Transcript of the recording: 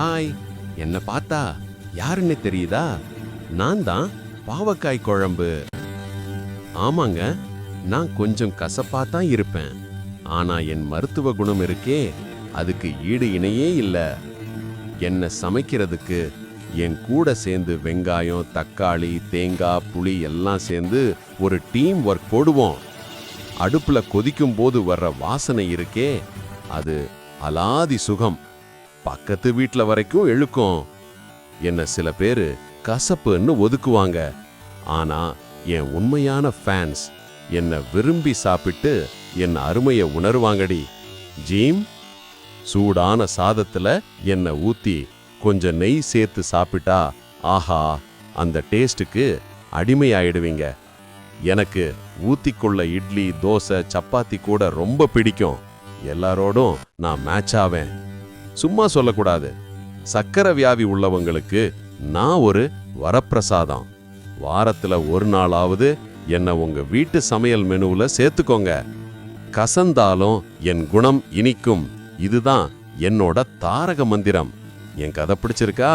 Hi. என்னை பார்த்தா யாருன்னு தெரியுதா? நான் தான் பாவக்காய் குழம்பு. ஆமாங்க நான் கொஞ்சம் கசப்பா தான் இருப்பேன். ஆனா என் மருத்துவ குணம் இருக்கே அதுக்கு ஈடு இணையே இல்லை. என்னை சமைக்கிறதுக்கு என் கூட சேர்ந்து வெங்காயம் தக்காளி தேங்காய் புளி எல்லாம் சேர்ந்து ஒரு டீம் ஒர்க் போடுவோம். அடுப்பில் கொதிக்கும் போது வர்ற வாசனை இருக்கே அது அலாதி சுகம். பக்கத்து வீட்டில் வரைக்கும் இழுக்கும் என்ன சில பேர் கசப்புன்னு ஒதுக்குவாங்க. ஆனா என் உண்மையான ஃபேன்ஸ் என்னை விரும்பி சாப்பிட்டு என் அருமையை உணர்வாங்கடி. ஜீம் சூடான சாதத்துல என்னை ஊத்தி கொஞ்சம் நெய் சேர்த்து சாப்பிட்டா ஆஹா அந்த டேஸ்ட்டுக்கு அடிமையாயிடுவீங்க. எனக்கு ஊத்திக்கொள்ள இட்லி தோசை சப்பாத்தி கூட ரொம்ப பிடிக்கும். எல்லாரோடும் நான் மேட்ச் ஆவேன். சும்மா சொல்லக்கூடாது. சக்கரை வியாதி உள்ளவங்களுக்கு நான் ஒரு வரப்பிரசாதம். வாரத்தில் ஒரு நாளாவது என்னை உங்கள் வீட்டு சமையல் மெனுவில் சேர்த்துக்கோங்க. கசந்தாலும் என் குணம் இனிக்கும். இதுதான் என்னோட தாரக மந்திரம். என் கதை பிடிச்சிருக்கா?